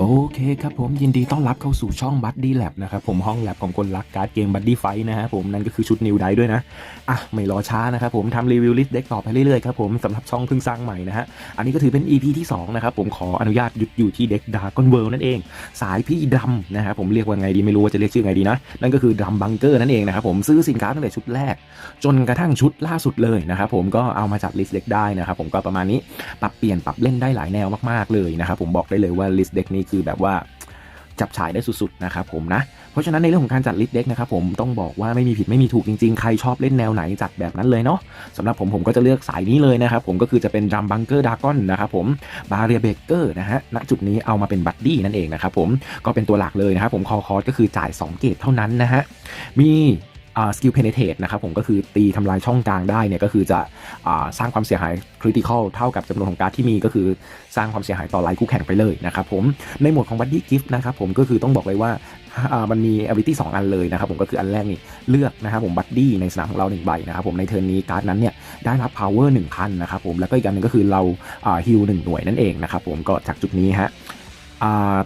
โอเคครับผมยินดีต้อนรับเข้าสู่ช่องบั d ดี้แลบนะครับผมห้องแลบของคนรักการ์ดเกมบั d ดี้ไฟนะฮะผมนั่นก็คือชุดนิวได้ด้วยนะ อะ ไม่รอช้านะครับผมทำรีวิวลิสต์เด็กต่อไปเรื่อยๆครับผมสำหรับช่องเพิ่งสร้างใหม่นะฮะ อันนี้ก็ถือเป็น EP ที่2นะครับผมขออนุญาตหยุดอยู่ที่เด็กดากอนเวิลนั่นเอง สายพี่ดำนะฮะผมเรียกว่าไงดีไม่รู้ว่าจะเรียกชื่อไงดีนะ นั่นก็คือดำบังเกอร์นั่นเองนะครับผมซื้อสินค้าตั้งแต่ชุดแรก จนกระทั่งชุดล่าสุดเลยนะครับผมก็เอามาจัดลิสต์เด็กได้นะครับผมก็ประมาณนี้ปรับเปลี่ยนปรับเล่นได้หลายแนวมากๆเลยนะครับผมบอกได้เลยว่าลิสต์เด็กนี้คือแบบว่าจับฉายได้สุดๆนะครับผมนะ เพราะฉะนั้นในเรื่องของการจัดลิสต์เด็กนะครับผมต้องบอกว่าไม่มีผิดไม่มีถูกจริงๆ ใครชอบเล่นแนวไหนจัดแบบนั้นเลยเนาะสำหรับผมผมก็จะเลือกสายนี้เลยนะครับผมก็คือจะเป็นดัมบังเกอร์ดากอนนะครับผมบาเรียเบเกอร์นะฮะณจุดนี้เอามาเป็นบัดดี้นั่นเองนะครับผมก็เป็นตัวหลักเลยนะครับผมคอคอร์สก็คือจ่าย 2 เกตเท่านั้นนะฮะมี สกิลเพเนเทตนะครับผมก็คือตีทำลายช่องกลางได้เนี่ยก็คือจะอสร้างความเสียหายคริติคอลเท่ากับจำนวนของการ์ดที่มีก็คือสร้างความเสียหายต่อไลน์คู่แข่งไปเลยนะครับผมในหมวดของบัดดี้กิฟต์นะครับผมก็คือต้องบอกเลยว่ามันมี ability 2 อันเลยนะครับผมก็คืออันแรกนี่เลือกนะครับผมบัดดี้ในสนามของเราหนึ่งใบนะครับผมในเทิร์นนี้การ์ดนั้นเนี่ยได้รับ power 1,000 นะครับผมแล้วก็อีกอันหนึงก็คือเราฮิลหนึ่งหน่วยนั่นเองนะครับผมก็จากจุดนี้ฮะ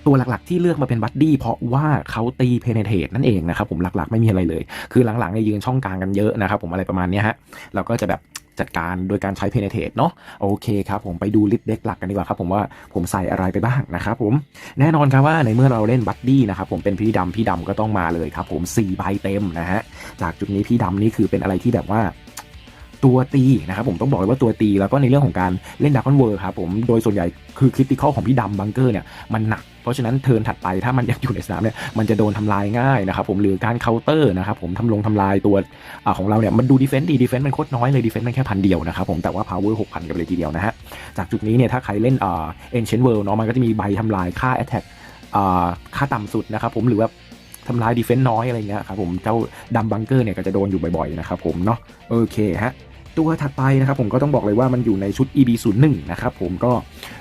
ตัวหลักๆ ที่เลือกมาเป็นบัดดี้เพราะว่าเขาตีเพเนเทตนั่นเองนะครับผมหลักๆ ไม่มีอะไรเลย คือหลังๆเนี่ยยืนช่องกลางกันเยอะนะครับผมอะไรประมาณนี้ฮะเราก็จะแบบจัดการโดยการใช้เพเนเทตเนาะโอเคครับผมไปดูลิสต์เด็กหลักกันดีกว่าครับผมว่าผมใส่อะไรไปบ้างนะครับผมแน่นอนครับว่าในเมื่อเราเล่นบัดดี้นะครับผมเป็นพี่ดำพี่ดำก็ต้องมาเลยครับผม4ใบเต็มนะฮะจากจุดนี้พี่ดำนี่คือเป็นอะไรที่แบบว่า ตัวตีนะครับผมต้องบอกเลยว่าตัวตี แล้วก็ในเรื่องของการเล่นดักคอนเวอร์ครับผมโดยส่วนใหญ่คือคริติคอลของพี่ดำบังเกอร์เนี่ยมันหนักเพราะฉะนั้นเทิร์นถัดไปถ้ามันยังอยู่ในสนามเนี่ยมันจะโดนทำลายง่ายนะครับผมหรือการเคาน์เตอร์นะครับผมทำลงทำลายตัวอของเราเนี่ยมันดูดีเฟนต์ดีดีเฟนต์มันโคตรน้อยเลยดีเฟนต์มันแค่พันเดียวนะครับผมแต่ว่า power 6,000กันเลยทีเดียวนะฮะจากจุดนี้เนี่ยถ้าใครเล่นเอ่อ ancient world เนาะมันก็จะมีใบทำลายค่า attack อ่าค่าต่ำสุดนะครับผมหรือว่าทำลายดีเฟนต์น้อยอะไรเงี้ยครับผมเจ้าดัมบังเกอร์เนี่ยก็จะโดนอยู่บ่อยๆนะครับผมเนาะโอเคฮะ ตัวถัดไปนะครับผมก็ต้องบอกเลยว่ามันอยู่ในชุด EB 0 1 นะครับผมก็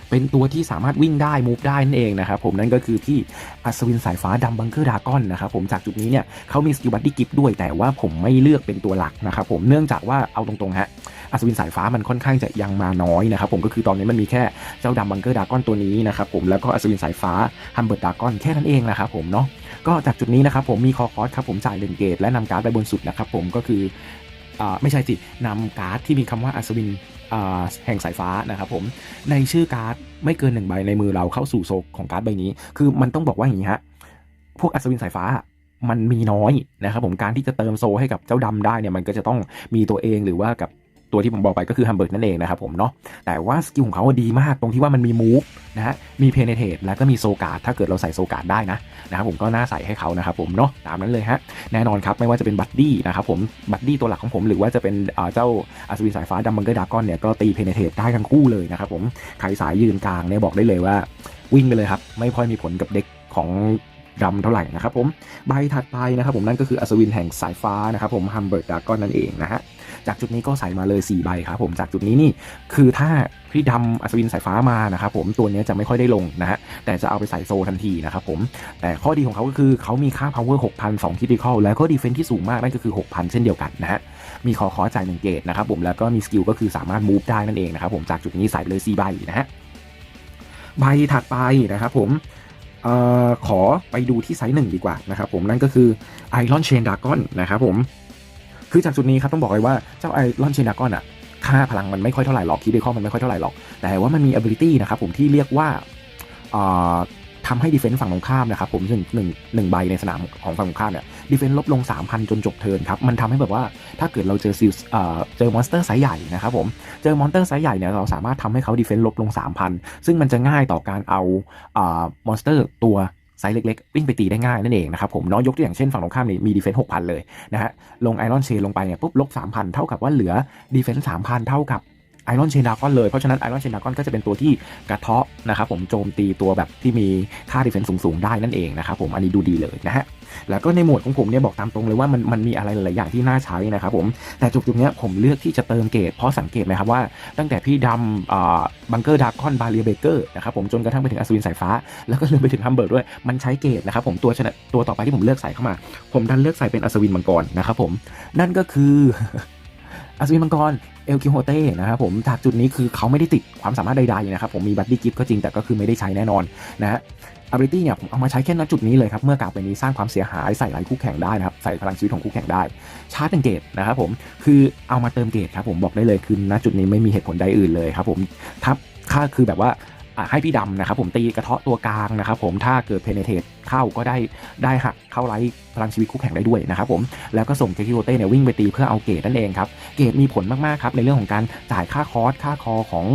เป็นตัวที่สามารถวิ่งได้มูฟได้นั่นเองนะครับผมนั่นก็คือที่อัศวินสายฟ้าดับังเกอร์ดากอนนะครับผมจากจุดนี้เนี่ยเขามีสกิลบัตตี้กิฟด้วย แต่ว่าผมไม่เลือกเป็นตัวหลักนะครับผมเนื่องจากว่าเอาตรงๆฮะอัศวินสายฟ้ามันค่อนข้างจะยังมาน้อยนะครับผมก็คือตอนนี้มันมีแค่เจ้าดับังเกอร์ดากอนตัวนี้นะครับผมแล้วก็อัศวินสายฟ้าฮัมเบิร์ดดากอนแค่นั้นเองนะครับผมเนาะก็จากจุดนี้นะครับผมมีคอคอสครับผมจ่ายเลนเกตและนำการ์ดไปบนสุดนะครับผมก็คือ ไม่ใช่สินำการ์ดที่มีคำว่าอัศวินแห่งสายฟ้านะครับผมในชื่อการ์ดไม่เกินหนึ่งใบในมือเราเข้าสู่โซกของการ์ดใบนี้ คือมันต้องบอกว่าอย่างนี้ฮะพวกอัศวินสายฟ้ามันมีน้อยนะครับผมการที่จะเติมโซให้กับเจ้าดำได้เนี่ยมันก็จะต้องมีตัวเองหรือว่ากับ ตัวที่ผมบอกไปก็คือฮัมเบิร์ดนั่นเองนะครับผมเนาะแต่ว่าสกิลของเขาดีมากตรงที่ว่ามันมีมูฟนะฮะมีเพเนเทตแล้วก็มีโซการ์ดถ้าเกิดเราใส่โซการ์ดได้นะนะครับผมก็น่าใส่ให้เขานะครับผมเนาะตามนั้นเลยฮะแน่นอนครับไม่ว่าจะเป็นบัดดี้นะครับผมบัดดี้ตัวหลักของผมหรือว่าจะเป็นเจ้าอัศวินสายฟ้าดัมบังเกอร์ดากอนเนี่ยก็ตีเพเนเทตได้ทั้งคู่เลยนะครับผมใครสายยืนกลางเนี่ยบอกได้เลยว่าวิ่งไปเลยครับไม่ค่อยมีผลกับเด็กของดำเท่าไหร่นะครับผมใบถัดไปนะครับผมนั่นก็คืออัศวินแห่งสายฟ้านะครับผมฮัมเบิร์ดดากอนนั่นเองนะฮะ จากจุดนี้ก็ใส่มาเลย 4 ใบครับผมจากจุดนี้นี่คือถ้าพี่ดำอัศวินสายฟ้ามานะครับผมตัวนี้จะไม่ค่อยได้ลงนะฮะแต่จะเอาไปใส่โซทันทีนะครับผมแต่ข้อดีของเขาก็คือเขามีค่า power 6,000 2 critical แล้วก็ defense ที่สูงมากนั่นก็คือ 6,000 เช่นเดียวกันนะฮะมีคอคอจ่ายหนึ่งเกตนะครับผมแล้วก็มีสกิลก็คือสามารถ move ได้นั่นเองนะครับผมจากจุดนี้ใส่ไปเลย4ใบนะฮะใบถัดไปนะครับผมออขอไปดูที่ไซส์หนึ่งดีกว่านะครับผมนั่นก็คือ Iron Chain Dragon นะครับผม คือจากจุดนี้ครับต้องบอกเลยว่าเจ้า Iron Chain Dragon อะค่าพลังมันไม่ค่อยเท่าไหร่หรอกคีย์เดคอมันไม่ค่อยเท่าไหร่หรอก แต่ว่ามันมี ability นะครับผมที่เรียกว่าทำให้ดีเฟนซ์ฝั่งตรงข้ามนะครับผมหนึ่งหนึ่งหนึ่งใบในสนามของฝั่งตรงข้ามเนี่ยดีเฟนซ์ลบลง 3,000 จนจบเทิร์นครับ มันทำให้แบบว่าถ้าเกิดเราเจอซิลเอ่อเจอมอนสเตอร์ไซส์ใหญ่นะครับผม เจอมอนสเตอร์ไซส์ใหญ่เนี่ยเราสามารถทำให้เขาดีเฟนซ์ลบลง 3,000 ซึ่งมันจะง่ายต่อการเอาอ่ามอนสเตอร์ตัว ไซส์เล็กๆวิ่งไปตีได้ง่ายนั่นเองนะครับผมเนาะยกตัวอย่างเช่นฝั่งตรงข้ามนี่มีดีเฟนซ์หกพันเลยนะฮะลงไอรอนเชนลงไปเนี่ยปุ๊บลบสามพันเท่ากับว่าเหลือดีเฟนซ์สามพันเท่ากับ ไอรอนเชนดากอนเลย เพราะฉะนั้นไอรอนเชนดากอนก็จะเป็นตัวที่กระเทาะนะครับผมโจมตีตัวแบบที่มีค่าดีเฟนซ์สูงๆได้นั่นเองนะครับผมอันนี้ดูดีเลยนะฮะแล้วก็ในหมวดของผมเนี่ยบอกตามตรงเลยว่ามันมันมีอะไรหลายอย่างที่น่าใช้นะครับผมแต่จุดจุดๆเนี้ยผมเลือกที่จะเติมเกรดเพราะสังเกตไหมครับว่าตั้งแต่พี่ดำบังเกอร์ดาร์คอนบาเรียเบเกอร์นะครับผมจนกระทั่งไปถึงอัศวินสายฟ้า แล้วก็ลืมไปถึงฮัมเบิร์ดด้วยมันใช้เกรดนะครับผมตัวชนะตัวต่อไปที่ผมเลือกใส่เข้ามา ผมดันเลือกใส่เป็นอัศวินมังกรนะครับผมนั่นก็คือ อัศวินมังกรเอลคิโฮเต้นะครับผมจากจุดนี้คือเขาไม่ได้ติดความสามารถใดๆนะครับผมมีบัตตี้กิฟต์ก็จริงแต่ก็คือไม่ได้ใช้แน่นอนนะฮะอาบิลิตี้เนี่ยผมเอามาใช้แค่ณจุดนี้เลยครับ เมื่อกาบไปนี้สร้างความเสียหายใส่ไหลคู่แข่งได้นะครับ ใส่พลังชีวิตของคู่แข่งได้ชาร์จเป็นเกตนะครับผมคือเอามาเติมเกตครับผมบอกได้เลยคือณจุดนี้ไม่มีเหตุผลใดอื่นเลยครับผมทับค่าคือแบบว่า ให้พี่ดำนะครับผมตีกระเทาะตัวกลางนะครับผมถ้าเกิดเพเนเทตเข้าก็ได้ได้หักเข้าไลท์พลังชีวิตคู่แข่งได้ด้วยนะครับผมแล้วก็ส่งเจคิโอเต้เนี่ยวิ่งไปตีเพื่อเอาเกตนั่นเองครับเกตมีผลมากๆครับในเรื่องของการจ่ายค่าคอร์สค่าคอของ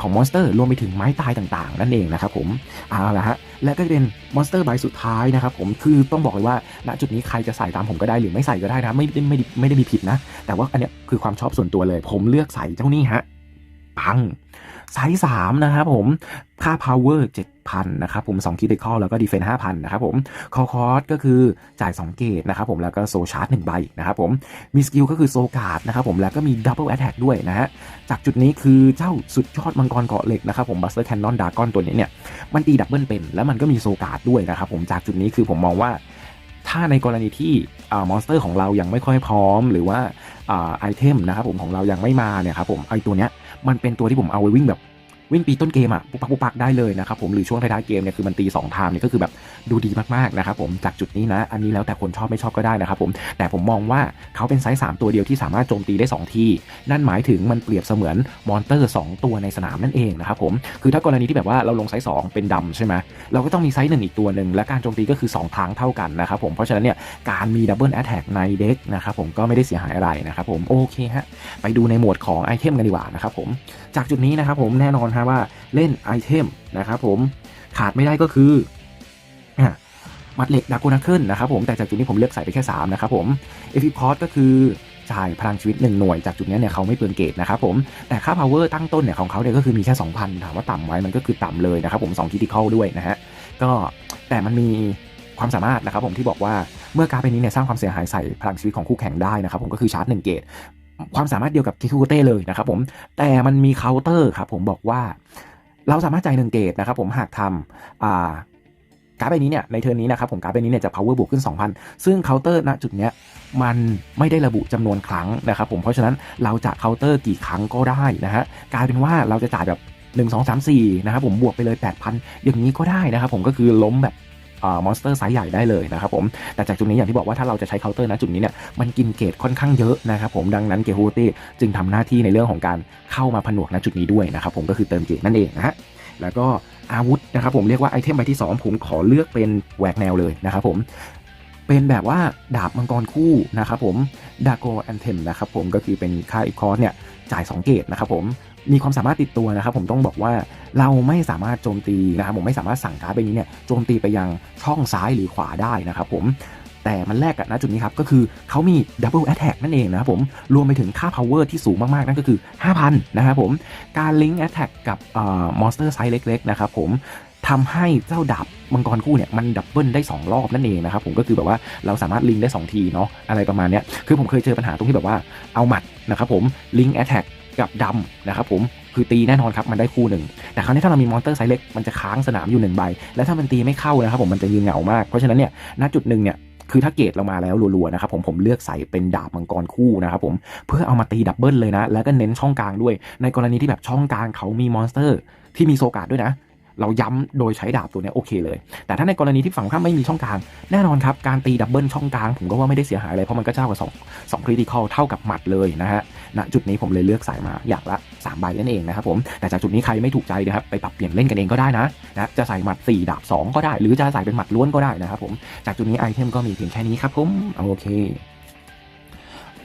ของมอนสเตอร์รวมไปถึงไม้ตายต่างๆ นั่นเองนะครับผมเอาละฮะและก็จะเป็นมอนสเตอร์ใบสุดท้ายนะครับผมคือต้องบอกเลยว่าณจุดนี้ใครจะใส่ตามผมก็ได้หรือไม่ใส่ก็ได้นะไม่ได้ไม่ได้ไม่ได้มีผิดนะ แต่ว่าอันเนี้ยคือความชอบส่วนตัวเลย ผมเลือกใส่เจ้านี่ฮะปัง ไซส์สามนะครับผม ค่า power 7,000นะครับผม2 critical แล้วก็ defense 5,000นะครับผมคอคอร์สก็คือจ่าย 2 เกตนะครับผม แล้วก็โซชาร์จ1ใบนะครับผม มีสกิลก็คือโซการ์ดนะครับผม แล้วก็มี double attack ด้วยนะฮะ จากจุดนี้คือเจ้าสุดยอดมังกรเกาะเหล็กนะครับผม buster cannon dragon ตัวนี้เนี่ย มันตีดับเบิลเป็น แล้วมันก็มีโซการ์ดด้วยนะครับผม จากจุดนี้คือผมมองว่าถ้าในกรณีที่มอนสเตอร์ของเรายังไม่ค่อยพร้อม หรือว่าไอเทมนะครับผมของเรายังไม่มาเนี่ยครับผมไอตัวเนี้ย มันเป็นตัวที่ผมเอาไว้วิ่งแบบ วิ่งปีต้นเกมอะปุกปักปุกปักได้เลยนะครับผมหรือช่วงท้ายๆเกมเนี่ยคือมันตี2ทามเนี่ยก็คือแบบดูดีมากๆนะครับผมจากจุดนี้นะอันนี้แล้วแต่คนชอบไม่ชอบก็ได้นะครับผมแต่ผมมองว่าเขาเป็นไซส์3ตัวเดียวที่สามารถโจมตีได้ 2 ทีนั่นหมายถึงมันเปรียบเสมือนมอนเตอร์ 2 ตัวในสนามนั่นเองนะครับผมคือถ้ากรณีที่แบบว่าเราลงไซส์2เป็นดำใช่ไหมเราก็ต้องมีไซส์หนึ่งอีกตัวหนึ่งและการโจมตีก็คือ2ครั้งเท่ากันนะครับผมเพราะฉะนั้นเนี่ยการมีดับเบิลแอตแทกในเด็กนะครับผมก็ไม่ได้เสียหายอะไรนะครับผมโอเคฮะไปดูในหมวดของไอเทมกันดีกว่านะครับผม จากจุดนี้นะครับผมแน่นอนฮะว่าเล่นไอเทมนะครับผมขาดไม่ได้ก็คือมัดเหล็กดาโกนาเคิลนะครับผมแต่จากจุดนี้ผมเลือกใส่ไปแค่ 3 นะครับผมเอฟิคอร์สก็คือจ่ายพลังชีวิต 1 หน่วยจากจุดนี้เนี่ยเขาไม่เปลืองเกตนะครับผมแต่ค่า power ตั้งต้นเนี่ยของเขาเนี่ยก็คือมีแค่ 2,000 ถามว่าต่ำไหมมันก็คือต่ำเลยนะครับผม2 critical ด้วยนะฮะก็แต่มันมีความสามารถนะครับผมที่บอกว่าเมื่อการเป็นนี้เนี่ยสร้างความเสียหายใส่พลังชีวิตของคู่แข่งได้นะครับผมก็คือชาร์จ1เกต ความสามารถเดียวกับคิคูเต้เลยนะครับผมแต่มันมีเคาน์เตอร์ครับผมบอกว่าเราสามารถจ่ายหนึ่งเกตนะครับผมหากทำการ์ดใบนี้เนี่ยในเทอร์นนี้นะครับผมการ์ดใบนี้เนี่ยจะ power บวกขึ้น 2,000 ซึ่งเคาน์เตอร์ณจุดเนี้ยมันไม่ได้ระบุจำนวนครั้งนะครับผมเพราะฉะนั้นเราจะเคาน์เตอร์กี่ครั้งก็ได้นะฮะกลายเป็นว่าเราจะจ่ายแบบ 1 2 3 4นะครับผมบวกไปเลย 8,000 อย่างนี้ก็ได้นะครับผมก็คือล้มแบบ มอนสเตอร์ไซส์ใหญ่ได้เลยนะครับผมแต่จากจุดนี้อย่างที่บอกว่าถ้าเราจะใช้เคาน์เตอร์นะจุดนี้เนี่ยมันกินเกตค่อนข้างเยอะนะครับผมดังนั้นเกฮูตี้จึงทำหน้าที่ในเรื่องของการเข้ามาผนวกณจุดนี้ด้วยนะครับผมก็คือเติมเกตนั่นเองนะฮะแล้วก็อาวุธนะครับผมเรียกว่าไอเทมใบที่ 2 ผมขอเลือกเป็นแหวกแนวเลยนะครับผมเป็นแบบว่าดาบมังกรคู่นะครับผมดาโกแอนเทมนะครับผมก็คือเป็นค่าอีคอร์สเนี่ยจ่าย 2 เกตนะครับผม มีความสามารถติดตัวนะครับ ผมต้องบอกว่าเราไม่สามารถโจมตีนะครับผมไม่สามารถสั่งการ์ดใบนี้เนี่ยโจมตีไปยังช่องซ้ายหรือขวาได้นะครับผมแต่มันแลกกับณจุดนี้ครับ ก็คือเขามี Double Attack นั่นเองนะครับผม รวมไปถึงค่า Power ที่สูงมาก ๆ นั่นก็คือ 5,000 นะครับผม การ Link Attack กับมอนสเตอร์ไซส์เล็ก ๆ นะครับผมทำให้เจ้าดาบมังกรคู่เนี่ยมันดับเบิลได้ 2 รอบนั่นเองนะครับผมก็คือแบบว่าเราสามารถลิงได้ 2 ทีเนาะอะไรประมาณเนี้ยคือผมเคยเจอปัญหาตรงที่แบบว่าเอาหมัดนะครับผมลิงแอตแทก กับดำนะครับผมคือตีแน่นอนครับมันได้คู่หนึ่งแต่คราวนี้ถ้าเรามีมอนเตอร์ไซส์เล็กมันจะค้างสนามอยู่หนึ่งใบ แล้วถ้ามันตีไม่เข้านะครับผมมันจะยืนเหงามาก เพราะฉะนั้นเนี่ยณจุดหนึ่งเนี่ยคือถ้าเกตเรามาแล้วรัวๆนะครับผมผมเลือกใส่เป็นดาบมังกรคู่นะครับผมเพื่อเอามาตีดับเบิลเลยนะ แล้วก็เน้นช่องกลางด้วย ในกรณีที่แบบช่องกลางเขามีมอนสเตอร์ที่มีโซกาดด้วยนะ เราย้ำโดยใช้ดาบตัวนี้โอเคเลย แต่ถ้าในกรณีที่ฝั่งข้ามไม่มีช่องกลาง แน่นอนครับ การตีดับเบิลช่องกลาง ผมก็ว่าไม่ได้เสียหายอะไรเพราะมันก็เจ้ากับ2 2คริติคอลเท่ากับหมัดเลยนะฮะณจุดนี้ผมเลยเลือกสายมาอย่างละ3ใบนั่นเองนะครับผมแต่จากจุดนี้ใครไม่ถูกใจนะครับไปปรับเปลี่ยนเล่นกันเองก็ได้นะนะจะใส่หมัด 4 ดาบ 2 ก็ได้ หรือจะใส่เป็นหมัดล้วนก็ได้นะครับผมจากจุดนี้ไอเทมก็มีเพียงแค่นี้ครับผมโอเค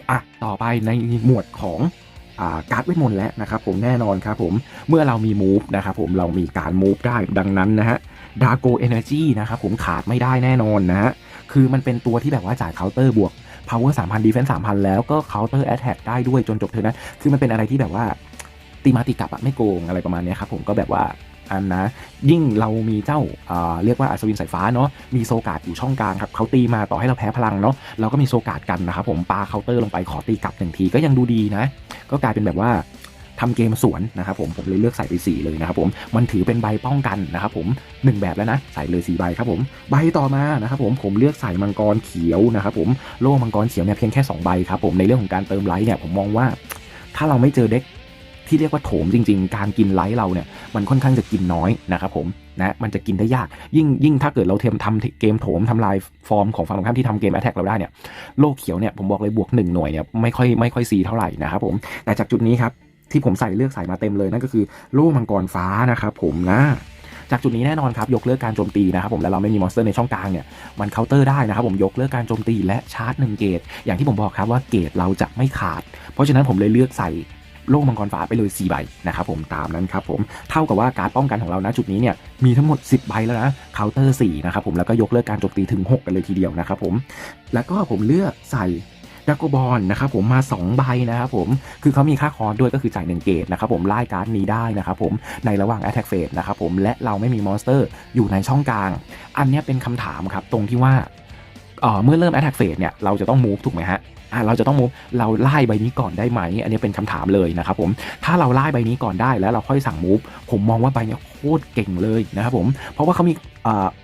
อะต่อไปในหมวดของ การ์ดเวทมนต์แล้วนะครับผมแน่นอนครับผมเมื่อเรามีมูฟนะครับผมเรามีการมูฟได้ดังนั้นนะฮะดาโกเอเนอร์จีนะครับผมขาดไม่ได้แน่นอนนะฮะคือมันเป็นตัวที่แบบว่าจ่ายเคาน์เตอร์บวก power 3,000 defense 3,000 แล้วก็ counter attack ได้ด้วยจนจบเทอร์นั้นคือมันเป็นอะไรที่แบบว่าตีมาตีกลับอะไม่โกงอะไรประมาณนี้ครับผมก็แบบว่า อันนะ ยิ่งเรามีเจ้าเรียกว่าอัศวินสายฟ้าเนาะมีโซกาดอยู่ช่องกลางครับเขาตีมาต่อให้เราแพ้พลังเนาะเราก็มีโซกาดกันนะครับผมปาเคาน์เตอร์ลงไปขอตีกลับหนึ่งทีก็ยังดูดีนะ ก็กลายเป็นแบบว่าทำเกมสวนนะครับผมผมเลยเลือกใส่ไป 4 เลยนะครับผมมันถือเป็นใบป้องกันนะครับผมหนึ่งแบบแล้วนะ ใส่เลย4ใบครับผมใบต่อมานะครับผมผมเลือกใส่มังกรเขียวนะครับผมโล่มังกรเขียวเนี่ยเพียงแค่ 2 ใบครับผมในเรื่องของการเติมไลท์เนี่ยผมมองว่า ถ้าเราไม่เจอเด็ก ที่เรียกว่าโถมจริง ๆ การกินไลท์เราเนี่ยมันค่อนข้างจะกินน้อยนะครับผมนะมันจะกินได้ยากยิ่งยิ่งถ้าเกิดเราเทมทำเกมโถมทำลายฟอร์มของฝั่งตรงข้ามที่ทำเกมแอตแทกเราได้เนี่ยโลกเขียวเนี่ยผมบอกเลยบวกหนึ่งหน่วยเนี่ยไม่ค่อยไม่ค่อยซีเท่าไหร่นะครับผมแต่จากจุดนี้ครับที่ผมใส่เลือกใส่มาเต็มเลยนั่นก็คือโล่มังกรฟ้านะครับผมนะจากจุดนี้แน่นอนครับยกเลิกการโจมตีนะครับผมแล้วเราไม่มีมอนสเตอร์ในช่องกลางเนี่ยมันเคาน์เตอร์ได้นะครับผมยกเลิกการโจมตีและชาร์จหนึ่งเกตอย่างที่ผมบอกครับว่าเกตเราจะไม่ขาด เพราะฉะนั้นผมเลยเลือกใส่ โล่มังกรฟ้าไปเลย 4 ใบนะครับผมตามนั้นครับผมเท่ากับว่าการป้องกันของเรานะจุดนี้เนี่ยมีทั้งหมด 10 ใบแล้วนะเคาน์เตอร์4นะครับผมแล้วก็ยกเลิกการโจมตีถึง 6 กันเลยทีเดียวนะครับผมแล้วก็ผมเลือกใส่ดากบอลนะครับผมมา 2 ใบนะครับผมคือเขามีค่าคอร์สด้วยก็คือจ่าย1เกตนะครับผมไล่การ์ดนี้ได้นะครับผมในระหว่าง Attack Phase นะครับผมและเราไม่มีมอนสเตอร์อยู่ในช่องกลาง อันนี้เป็นคำถามครับตรงที่ว่า เมื่อเริ่ม Attack Phase เนี่ยเราจะต้อง move ถูกไหมฮะเราจะต้อง move เราไล่ใบนี้ก่อนได้ไหม อันนี้เป็นคำถามเลยนะครับผมถ้าเราไล่ใบนี้ก่อนได้แล้วเราค่อยสั่ง move ผมมองว่าใบนี้โคตรเก่งเลยนะครับผมเพราะว่าเขามี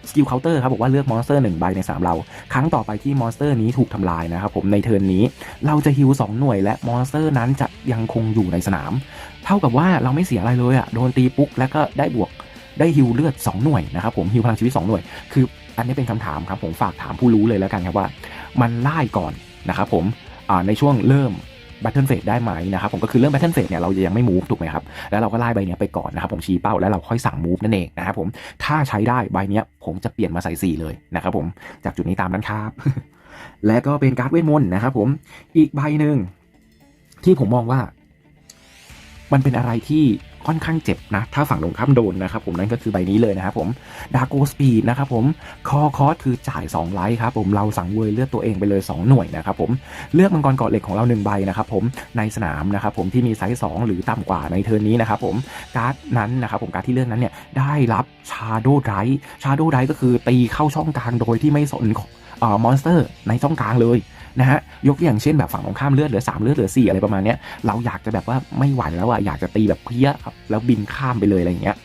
สกิลเคาน์เตอร์ครับบอกว่าเลือกมอนสเตอร์หนึ่งใบในสามเรา ครั้งต่อไปที่มอนสเตอร์นี้ถูกทำลายนะครับผมในเทิร์นนี้เราจะฮิว2หน่วยและมอนสเตอร์นั้นจะยังคงอยู่ในสนาม เท่ากับว่าเราไม่เสียอะไรเลยอะ่ะโดนตีปุ๊กแล้วก็ได้บวกได้ฮิวเลือด 2 หน่วยนะครับผมฮิวพลังชีวิต 2 หน่วย คือ อันนี้เป็นคำถามครับผมฝากถามผู้รู้เลยแล้วกันครับว่า มันไล่ก่อนนะครับผมในช่วงเริ่มบัตเทิลเฟสได้ไหมนะครับผมก็คือเริ่มบัตเทิลเฟสเนี่ยเรายังไม่มูฟถูกไหมครับ แล้วเราก็ไล่ใบเนี้ยไปก่อนนะครับผมชี้เป้าแล้วเราค่อยสั่งมูฟนั่นเองนะครับผมถ้าใช้ได้ใบเนี้ยผมจะเปลี่ยนมาใส่ 4 เลยนะครับผมจากจุดนี้ตามนั้นครับ และก็เป็นการ์ดเวทมนต์นะครับผมอีกใบหนึ่งที่ผมมองว่า มันเป็นอะไรที่ ค่อนข้างเจ็บนะ ถ้าฝั่งตรงข้ามโดนนะครับผมนั่นก็คือใบนี้เลยนะครับผมดาโกสปีดนะครับผมคอคอสคือจ่าย 2 ไลท์ครับผมเราสั่งเวยเลือดตัวเองไปเลย 2 หน่วยนะครับผมเลือกมังกรเกาะเหล็กของเรา1ใบนะครับผมในสนามนะครับผมที่มีไซส์2หรือต่ำกว่าในเทิร์นนี้นะครับผมการ์ดนั้นนะครับผมการ์ดที่เลือกนั้นเนี่ยได้รับชาโดว์ไรชาโดว์ไรก็คือตีเข้าช่องกลางโดยที่ไม่สนเอ่อ มอนสเตอร์ในช่องกลางเลยนะฮะยกตัวอย่างเช่นแบบฝั่งตรงข้ามเลือดเหลือ3เลือดเหลือ4อะไรประมาณเนี้ยเราอยากจะแบบว่าไม่ไหวแล้วอะอยากจะตีแบบเพี้ยครับแล้วบินข้ามไปเลยอะไรอย่างเงี้ย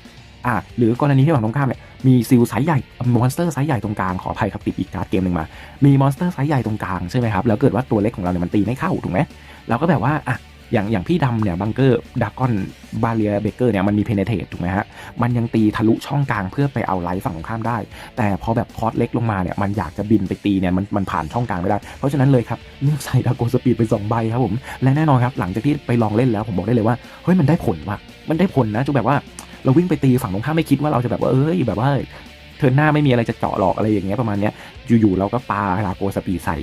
อะหรือกรณีที่ฝั่งตรงข้ามเนี่ยมีซิลไซส์ใหญ่มอนสเตอร์ไซส์ใหญ่ตรงกลางขออภัยครับติดอีกการ์ดเกมหนึ่งมา มีมอนสเตอร์ไซส์ใหญ่ตรงกลางใช่ไหมครับแล้วเกิดว่าตัวเล็กของเราเนี่ยมันตีไม่เข้าถูกไหมเราก็แบบว่าอะ อย่างอย่างพี่ดำเนี่ยบังเกอร์ดักกอนบาเลียเบเกอร์เนี่ยมันมีเพเนเทตถูกไหมฮะ มันยังตีทะลุช่องกลางเพื่อไปเอาไลท์ฝั่งตรงข้ามได้ แต่พอแบบคอร์สเล็กลงมาเนี่ยมันอยากจะบินไปตีเนี่ยมันมันผ่านช่องกลางไม่ได้ เพราะฉะนั้นเลยครับเลือกใส่ดาโกสปีดไป2ใบครับผม และแน่นอนครับหลังจากที่ไปลองเล่นแล้วผมบอกได้เลยว่าเฮ้ยมันได้ผลว่ะมันได้ผลนะจุแบบว่าเราวิ่งไปตีฝั่งตรงข้ามไม่คิดว่าเราจะแบบว่าเอ้ยแบบว่าเทินหน้าไม่มีอะไรจะเจาะหรอกอะไรอย่างเงี้ยประมาณเนี้ยอยู่ๆเราก็ปาดาโกสปีดใส่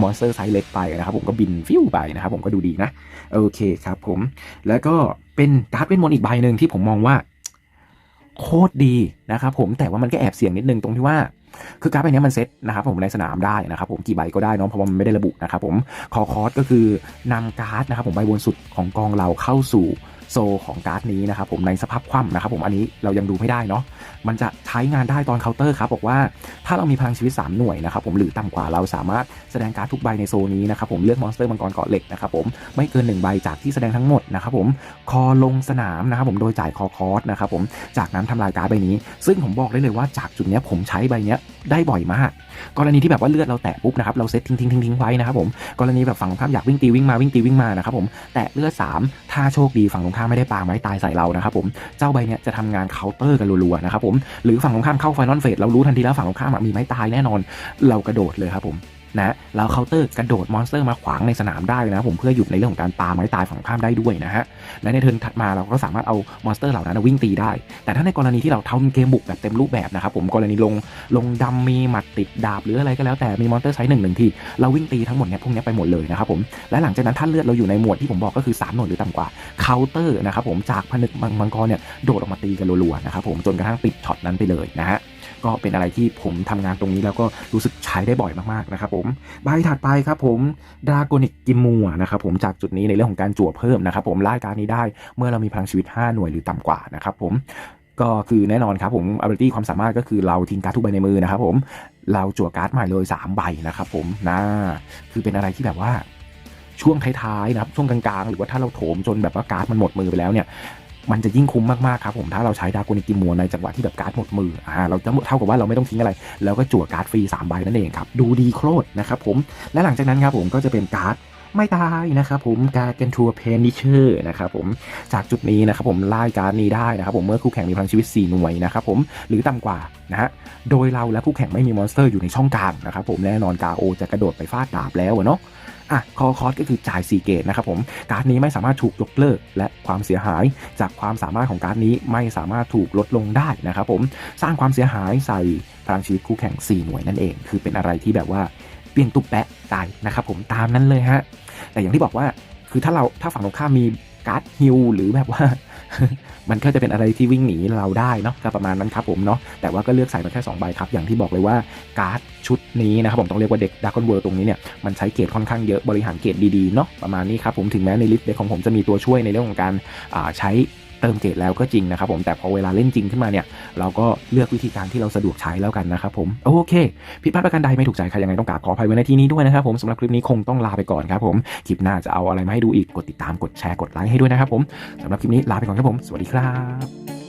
มอนสเตอร์ไซส์เล็กไปนะครับผมก็บินฟิวไปนะครับผมก็ดูดีนะ โอเคครับผม แล้วก็เป็นการ์ดเป็นมนต์อีกใบหนึ่งที่ผมมองว่า โคตรดีนะครับผมแต่ว่ามันก็แอบเสี่ยงนิดนึงตรงที่ว่าคือการ์ดใบนี้มันเซ็ตนะครับผมในสนามได้นะครับผมกี่ใบก็ได้เนาะเพราะว่ามันไม่ได้ระบุนะครับผมคอคอร์สก็คือนำการ์ดนะครับผมใบบนสุดของกองเราเข้าสู่ โซของการ์ดนี้นะครับผมในสภาพคว่ำนะครับผมอันนี้เรายังดูไม่ได้เนาะมันจะใช้งานได้ตอนเคาน์เตอร์ครับบอกว่าถ้าเรามีพลังชีวิต 3 หน่วยนะครับผมหรือต่ำกว่าเราสามารถแสดงการ์ดทุกใบในโซนี้นะครับผมเลือกมอนสเตอร์มังกรเกาะเหล็กนะครับผมไม่เกิน 1 ใบจากที่แสดงทั้งหมดนะครับผมคอลงสนามนะครับผมโดยจ่ายคอคอร์สนะครับผมจากนั้นทำลายการ์ดใบนี้ ซึ่งผมบอกได้เลยว่าจากจุดนี้ผมใช้ใบนี้ได้บ่อยมากกรณีที่แบบว่าเลือดเราแตะปุ๊บนะครับเราเซตทิ้งทิ้งทิ้งทิ้งไว้นะครับผมกรณีแบบฝั่งตรงข้ามอยากวิ่งตีวิ่งมาวิ่งตีวิ่งมานะครับผมแตะเลือด3ถ้าโชคดีฝั่งตรงข้ามไม่ได้ปาไม้ตายใส่เรานะครับผมเจ้าใบเนี้ยจะทำงานเคาน์เตอร์กันรัวๆนะครับผมหรือฝั่งตรงข้ามเข้าไฟนอลเฟสเรารู้ทันทีแล้วฝั่งตรงข้ามมีไม้ตายแน่นอน เรากระโดดเลยครับผม นะเราเคาน์เตอร์กระโดดมอนสเตอร์มาขวางในสนามได้นะผมเพื่อหยุดในเรื่องของการปาไม้ตายฝั่งข้ามได้ด้วยนะฮะและในเทิร์นถัดมาเราก็สามารถเอามอนสเตอร์เหล่านั้นวิ่งตีได้ แต่ถ้าในกรณีที่เราทำเกมบุกแบบเต็มรูปแบบนะครับผมกรณีลงลงดำมีหมัดติดดาบหรืออะไรก็แล้วแต่มีมอนสเตอร์ไซส์หนึ่งหนึ่งทีเราวิ่งตีทั้งหมดเนี่ยพวกเนี้ยไปหมดเลยนะครับผมและหลังจากนั้นถ้าเลือดเราอยู่ในหมวดที่ผมบอกก็คือ3หน่วยหรือต่ำกว่าเคาน์เตอร์นะครับผมจากผนึกมังกรเนี่ยโดดออกมาตีกันรัวๆนะครับผมจนกระทั่งปิดช็อตนั้นไปเลยนะฮะ ก็เป็นอะไรที่ผมทำงานตรงนี้แล้วก็รู้สึกใช้ได้บ่อยมากๆนะครับผมใบถัดไปครับผมดราโกนิกกิมัวนะครับผมจากจุดนี้ในเรื่องของการจั่วเพิ่มนะครับผมไล่การนี้ได้เมื่อเรามีพลังชีวิต 5 หน่วยหรือต่ำกว่านะครับผมก็คือแน่นอนครับผม ability ความสามารถก็คือเราทิ้งการ์ดทุกใบในมือนะครับผมเราจั่วการ์ดใหม่เลย 3 ใบนะครับผมนะคือเป็นอะไรที่แบบว่าช่วงท้ายๆนะครับช่วงกลางๆ หรือว่าถ้าเราโถมจนแบบว่าการ์ดมันหมดมือไปแล้วเนี่ย มันจะยิ่งคุ้มมากๆครับผมถ้าเราใช้ดากูนิกิมัวในจังหวะที่แบบการ์ดหมดมืออ่าเราจะเท่ากับว่าเราไม่ต้องทิ้งอะไร แล้วก็จั่วการ์ดฟรี3ใบนั่นเองครับดูดีโคตรนะครับผมและหลังจากนั้นครับผมก็จะเป็นการ์ด ไม่ตายนะครับผมการ์ดเกนทัวเพนิเชอร์นะครับผมจากจุดนี้นะครับผมไล่การ์ดนี้ได้นะครับผมเมื่อคู่แข่งมีพลังชีวิต 4 หน่วยนะครับผมหรือต่ำกว่านะฮะโดยเราและคู่แข่งไม่มีมอนสเตอร์อยู่ในช่องกลางนะครับผมแน่นอนกาโอจะกระโดดไปฟาดดาบแล้วเนาะอะคอคอสก็คือจ่าย 4 เกตนะครับผมการ์ดนี้ไม่สามารถถูกยกเลิก และความเสียหายจากความสามารถของการ์ดนี้ไม่สามารถถูกลดลงได้นะครับผมสร้างความเสียหายใส่พลังชีวิตคู่แข่ง 4 หน่วยนั่นเอง คือเป็นอะไรที่แบบว่า เปลี่ยนตุบแปะตายนะครับผมตามนั้นเลยฮะแต่อย่างที่บอกว่าคือถ้าเราถ้าฝั่งตรงข้ามมีการ์ดฮิลหรือแบบว่า มันก็จะเป็นอะไรที่วิ่งหนีเราได้เนาะก็ประมาณนั้นครับผมเนาะแต่ว่าก็เลือกใส่มาแค่2ใบครับ อย่างที่บอกเลยว่าการ์ดชุดนี้นะครับผมต้องเรียกว่าเด็กดากอนเวิร์ตรงนี้เนี่ยมันใช้เกรดค่อนข้างเยอะบริหารเกรดดีๆเนาะประมาณนี้ครับผมถึงแม้ในลิสต์เด็กของผมจะมีตัวช่วยในเรื่องของการใช้ เติมเกรดแล้วก็จริงนะครับผมแต่พอเวลาเล่นจริงขึ้นมาเนี่ยเราก็เลือกวิธีการที่เราสะดวกใช้แล้วกันนะครับผมโอเคผิดพลาดประการใดไม่ถูกใจใครยังไงต้องกราบขออภัยไว้ในที่นี้ด้วยนะครับผมสำหรับคลิปนี้คงต้องลาไปก่อนครับผมคลิปหน้าจะเอาอะไรมาให้ดูอีกกดติดตามกดแชร์กดไลค์ให้ด้วยนะครับผมสำหรับคลิปนี้ลาไปก่อนครับผมสวัสดีครับ